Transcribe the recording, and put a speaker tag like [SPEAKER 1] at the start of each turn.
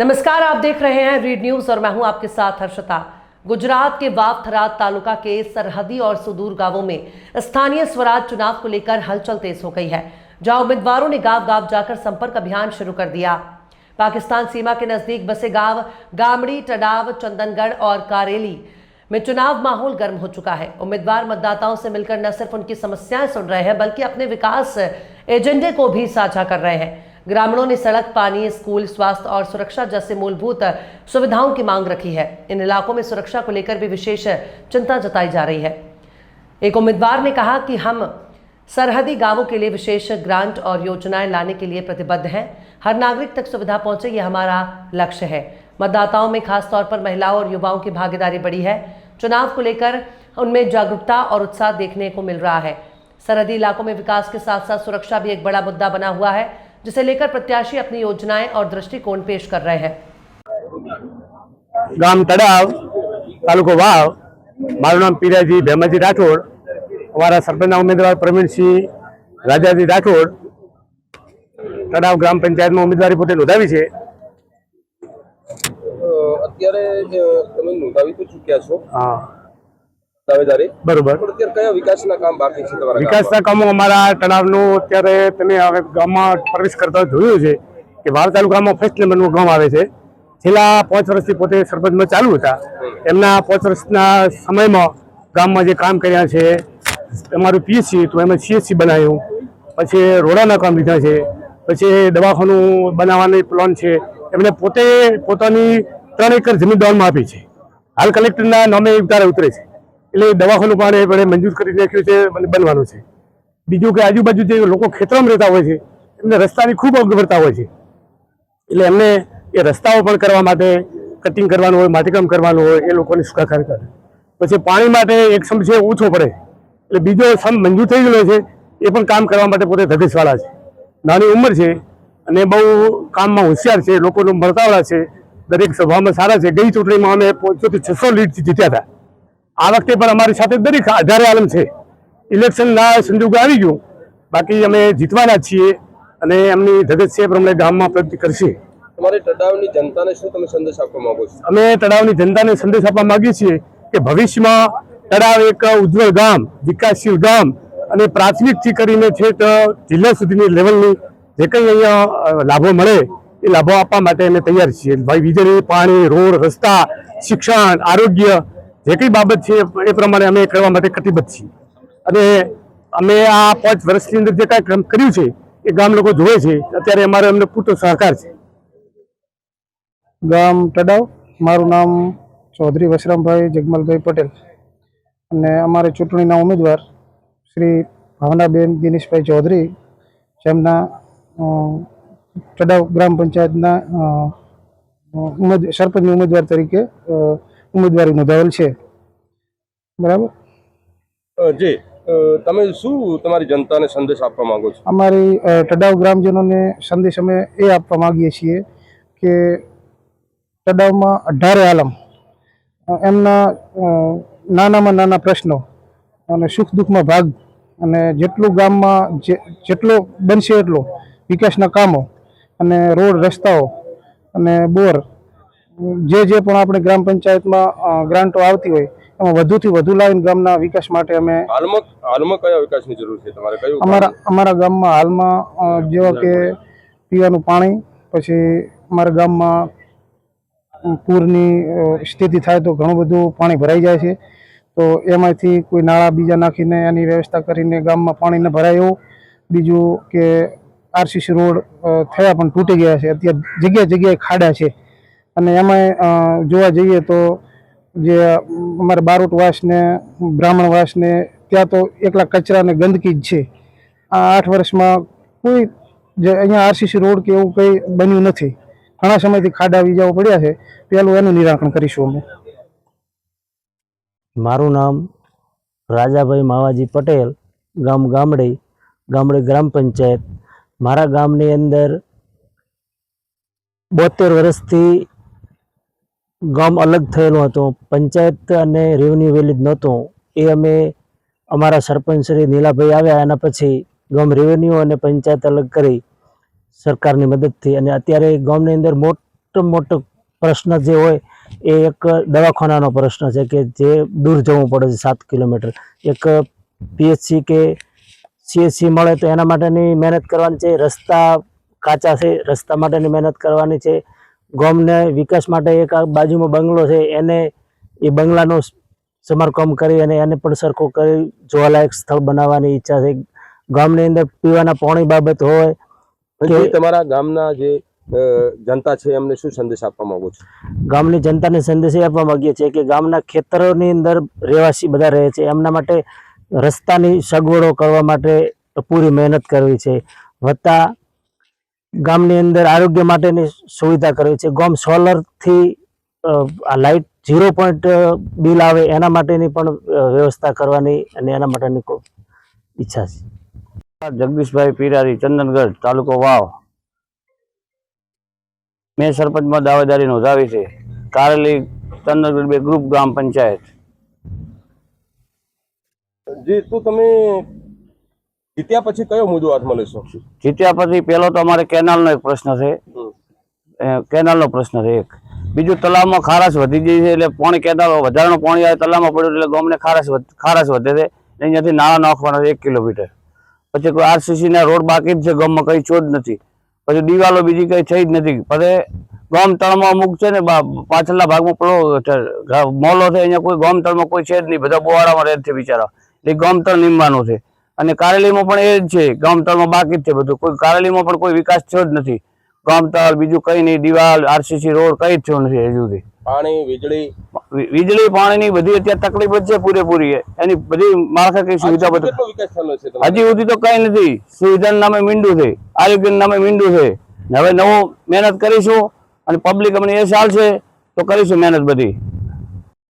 [SPEAKER 1] नमस्कार, आप देख रहे हैं रीड न्यूज़ और मैं हूँ आपके साथ हर्षता। गुजरात के वाव थराद तालुका के सरहदी और सुदूर गाँवों में स्थानीय स्वराज चुनाव को लेकर हलचल तेज हो गई है, जहाँ उम्मीदवारों ने गाँव गाँव जाकर संपर्क अभियान शुरू कर दिया। पाकिस्तान सीमा के नज़दीक बसे गाँव गामड़ी, टडाव, चंदनगढ़ और कारेली में चुनाव माहौल गर्म हो चुका है। उम्मीदवार मतदाताओं से मिलकर न सिर्फ़ उनकी समस्याएँ सुन रहे हैं, बल्कि अपने विकास एजेंडे को भी साझा कर रहे हैं। ग्रामीणों ने सड़क, पानी, स्कूल, स्वास्थ्य और सुरक्षा जैसे मूलभूत सुविधाओं की मांग रखी है। इन इलाकों में सुरक्षा को लेकर भी विशेष चिंता जताई जा रही है। एक उम्मीदवार ने कहा कि हम सरहदी गाँवों के लिए विशेष ग्रांट और योजनाएँ लाने के लिए प्रतिबद्ध हैं। हर नागरिक तक सुविधा पहुँचे, ये हमारा लक्ष्य है। मतदाताओं में खासतौर पर महिलाओं और युवाओं की भागीदारी बढ़ी है। चुनाव को लेकर उनमें जागरूकता और उत्साह देखने को मिल रहा है। सरहदी इलाकों में विकास के साथ साथ सुरक्षा भी एक बड़ा मुद्दा बना हुआ है। जिसे लेकर प्रत्याशी अपनी योजनाएं और दृष्टिकोण पेश कर रहे हैं
[SPEAKER 2] ગામ તળાવ તાલુકો વાવ મારું નામ પીરાજી ભેમાજી રાઠોડ અમારા સરપંચના ઉમેદવાર પ્રવીણસિંહ રાજાજી રાઠોડ તળાવ ગ્રામ પંચાયતમાં ઉમેદવારી પોતે નોંધાવી છે
[SPEAKER 3] અ, અત્યારે અ, તમે નોંધાવી તો ચૂક્યા છો
[SPEAKER 2] હા
[SPEAKER 3] દાવેદારી?
[SPEAKER 2] બરોબર.
[SPEAKER 3] અત્યારે કયા વિકાસના કામ બાકી છે તમારા
[SPEAKER 2] વિકાસના કામો અમારા તળાવનું અત્યારે તમે હવે ગામમાં પ્રવેશ કરતા જોયું છે કે વાવ તાલુકામાં ફર્સ્ટ નંબરનું ગામ આવે છે. છેલ્લા પાંચ વર્ષથી પોતે સરપંચમાં ચાલુ હતા. એમના પાંચ વર્ષના સમયમાં ગામમાં જે કામ કર્યા છે અમારું પીએચસી તો એમાં સીએચસી બનાવ્યું. પછી રોડાના કામ લીધા છે. પછી દવાખાનું બનાવવાની પ્લાન છે. એમને પોતે પોતાની ત્રણ એકર જમીન દાનમાં આપી છે. હાલ કલેક્ટરના નામે ઉતારે ઉતરે છે. એટલે દવાખાનું પણ એમણે મંજૂર કરી નાખ્યું છે અને બનવાનું છે. બીજું કે આજુબાજુ જે લોકો ખેતરમાં રહેતા હોય છે, એમને રસ્તાની ખૂબ અગવડતા હોય છે. એટલે એમને એ રસ્તાઓ પણ કરવા માટે કટિંગ કરવાનું હોય, માટીકામ કરવાનું હોય, એ લોકોની સુખાકાર કરે. પછી પાણી માટે એક સમ છે, ઓછો પડે. એટલે બીજો સમ મંજૂર થઈ ગયેલો છે, એ પણ કામ કરવા માટે પોતે ધગશવાળા છે. નાની ઉંમર છે અને બહુ કામમાં હોશિયાર છે, લોકોનું મળતાવાળા છે, દરેક સભામાં સારા છે. ગઈ ચૂંટણીમાં અમે પહોંચ્યો છસો લીડ જીત્યા હતા. આ વખતે પણ અમારી સાથે દરેક અઢારે આલમ છે. ઇલેક્શનના સંજોગો આવી ગયું. બાકી અમે જીતવાના છીએ અને એમની ધગત છે પ્રમાણે ગામમાં પ્રગતિ કરશે.
[SPEAKER 3] તમારી તળાવની જનતાને શું તમે સંદેશ આપવા માંગો છો?
[SPEAKER 2] અમે તળાવની જનતાને સંદેશ આપવા માંગીએ છીએ કે ભવિષ્યમાં તળાવ એક ઉજ્જવળ ગામ વિકાસશીલ ગામ અને પ્રાથમિકથી કરીને છેક જિલ્લા સુધીની લેવલની જે કંઈ અહીંયા લાભો મળે એ લાભો આપવા માટે અમે તૈયાર છીએ. ભાઈ વીજળી પાણી રોડ રસ્તા શિક્ષણ આરોગ્ય જે કંઈ બાબત છે એ પ્રમાણે અમે કરવા માટે કટિબદ્ધ છીએ. અને અમે આ પાંચ વર્ષની અંદર જે કાંઈ કામ કર્યું છે, એ ગામ લોકો જોવે છે, અત્યારે અમારે અમને પૂરતો સહકાર છે.
[SPEAKER 4] ગામ તડાવ મારું નામ ચૌધરી વશરામભાઈ જગમલભાઈ પટેલ અને અમારે ચૂંટણીના ઉમેદવાર શ્રી ભાવનાબેન દિનેશભાઈ ચૌધરી, જેમના ટડાવ ગ્રામ પંચાયતના ઉમેદ, સરપંચની ઉમેદવાર તરીકે ઉમેદવારી નોંધાવેલ છે. બરાબર?
[SPEAKER 3] જી. તમે શું તમારી જનતાને સંદેશ આપવા માંગો છો?
[SPEAKER 4] અમારી ટડાવ ગ્રામજનોને સંદેશ અમે એ આપવા માગીએ છીએ કે તડાવમાં અઢારે આલમ એમના નાનામાં નાના પ્રશ્નો અને સુખ દુઃખમાં ભાગ અને જેટલું ગામમાં જેટલો બનશે એટલો વિકાસના કામો અને રોડ રસ્તાઓ અને બોર જે જે પણ આપણે ગ્રામ પંચાયતમાં ગ્રાન્ટો આવતી હોય એમાં વધુથી વધુ લાવીને ગામના વિકાસ માટે અમે
[SPEAKER 3] હાલમાં હાલમાં કયા વિકાસની જરૂર છે? તમારે કયું
[SPEAKER 4] અમારા અમારા ગામમાં હાલમાં જેવા કે પીવાનું પાણી પછી અમારા ગામમાં પૂરની સ્થિતિ થાય તો ઘણું બધું પાણી ભરાઈ જાય છે. તો એમાંથી કોઈ નાળા બીજા નાખીને એની વ્યવસ્થા કરીને ગામમાં પાણી ન ભરાય એવું. બીજું કે આરસીસી રોડ થયા પણ તૂટી ગયા છે. અત્યારે જગ્યાએ જગ્યાએ ખાડા છે. અને એમાંય જોવા જઈએ તો જે અમારે બારોટવાસ ને બ્રાહ્મણવાસ ને ત્યાં તો એકલા કચરા ને ગંદકી જ છે. આ આઠ વર્ષમાં કોઈ જે અહીંયા આરસીસી રોડ કે એવું કંઈ બન્યું નથી. ઘણા સમયથી ખાડા વીજાઓ પડ્યા છે. પહેલું એનું નિરાકરણ કરીશું અમે.
[SPEAKER 5] મારું નામ રાજાભાઈ માવાજી પટેલ, ગામ ગામડી ગામડી ગ્રામ પંચાયત. મારા ગામની અંદર બોતેર વર્ષથી ગામ અલગ થયેલું હતું. પંચાયત અને રેવન્યુ વેલી જ નહોતું. એ અમે અમારા સરપંચ શ્રી નીલાભાઈ આવ્યા એના પછી ગામ રેવન્યુ અને પંચાયત અલગ કરી સરકારની મદદથી. અને અત્યારે ગામની અંદર મોટ મોટો પ્રશ્ન જે હોય એ એક દવાખાનાનો પ્રશ્ન છે કે જે દૂર જવું પડે છે, સાત કિલોમીટર. એક પીએચસી કે સીએચસી મળે તો એના માટેની મહેનત કરવાની છે. રસ્તા કાચા છે, રસ્તા માટેની મહેનત કરવાની છે. ગામને વિકાસ માટે એક બાજુમાં બંગલો છે એને એ બંગલાનું સમારકામ કરી અને એને પણ સરખો કરી જોવાલાયક સ્થળ બનાવવાની ઈચ્છા છે. ગામની અંદર પીવાના પાણી બાબત હોય
[SPEAKER 3] કે તમારા ગામના જે જનતા છે એમને શું સંદેશ આપવા માંગો છો?
[SPEAKER 5] ગામની જનતાને સંદેશ એ આપવા માંગીએ છીએ કે ગામના ખેતરોની અંદર રહેવાસી બધા રહે છે. એમના માટે રસ્તાની સગવડો કરવા માટે પૂરી મહેનત કરવી છે. વત્તા ગામની અંદર આરોગ્ય માટેની સુવિધા કરવી છે. ગામ સોલરથી આ લાઇટ ઝીરો પોઈન્ટ બિલ આવે એના માટેની પણ વ્યવસ્થા કરવાની અને એના માટેની ખૂબ ઈચ્છા છે.
[SPEAKER 6] જગદીશભાઈ પીરારી ચંદનગઢ તાલુકો વાવ. મેં સરપંચમાં દાવેદારી નોંધાવી છે. કારેલી ચંદનગઢ બે ગ્રુપ ગ્રામ પંચાયત.
[SPEAKER 3] જી શું તમે જીત્યા પછી કયો મુદ્દો હાથમાં લેશો?
[SPEAKER 6] જીત્યા પછી પહેલો તો અમારે કેનાલનો એક પ્રશ્ન છે. કેનાલનો પ્રશ્ન છે એક. બીજું તલાવમાં ખારાશ વધી ગઈ છે એટલે પાણી કેનાલ વધારાનું પાણી આવે તલાવમાં પડ્યું એટલે ગામને ખારાશ ખારાશ વધે છે. અહીંયાથી નાળા નાખવાના છે એક કિલોમીટર. પછી કોઈ આરસીસીના રોડ બાકી જ છે ગામમાં કંઈ ચોજ નથી. પછી દિવાલો બીજી કંઈ થઈ જ નથી. પછી ગામ તળમાં અમુક છે ને પાછળના ભાગમાં પેલો મોલો છે અહીંયા કોઈ ગામ તળમાં કોઈ છે જ નહીં. બધા બોવાડામાં રહે છે બિચારા. એ ગામ તળ નિમવાનું છે. અને કારેલીમાં પણ એ જ છે ગામતળમાં બાકી જ છે બધું. કોઈ કારેલીમાં પણ કોઈ વિકાસ થયો જ નથી. ગામતળ બીજું કઈ નહીં દિવાલ આરસીસી રોડ કઈ જ થયો નથી હજુ સુધી.
[SPEAKER 3] પાણી વીજળી?
[SPEAKER 6] વીજળી પાણીની બધી અત્યારે તકલીફ જ છે પૂરેપૂરી. એની બધી માળખાકીય સુવિધા બધું? હજી સુધી તો કઈ નથી. સુવિધા નામે મીંડું છે. આરોગ્ય નામે મીંડું છે. હવે નવું મહેનત કરીશું અને પબ્લિક અમને એ ચાલશે તો કરીશું મહેનત બધી.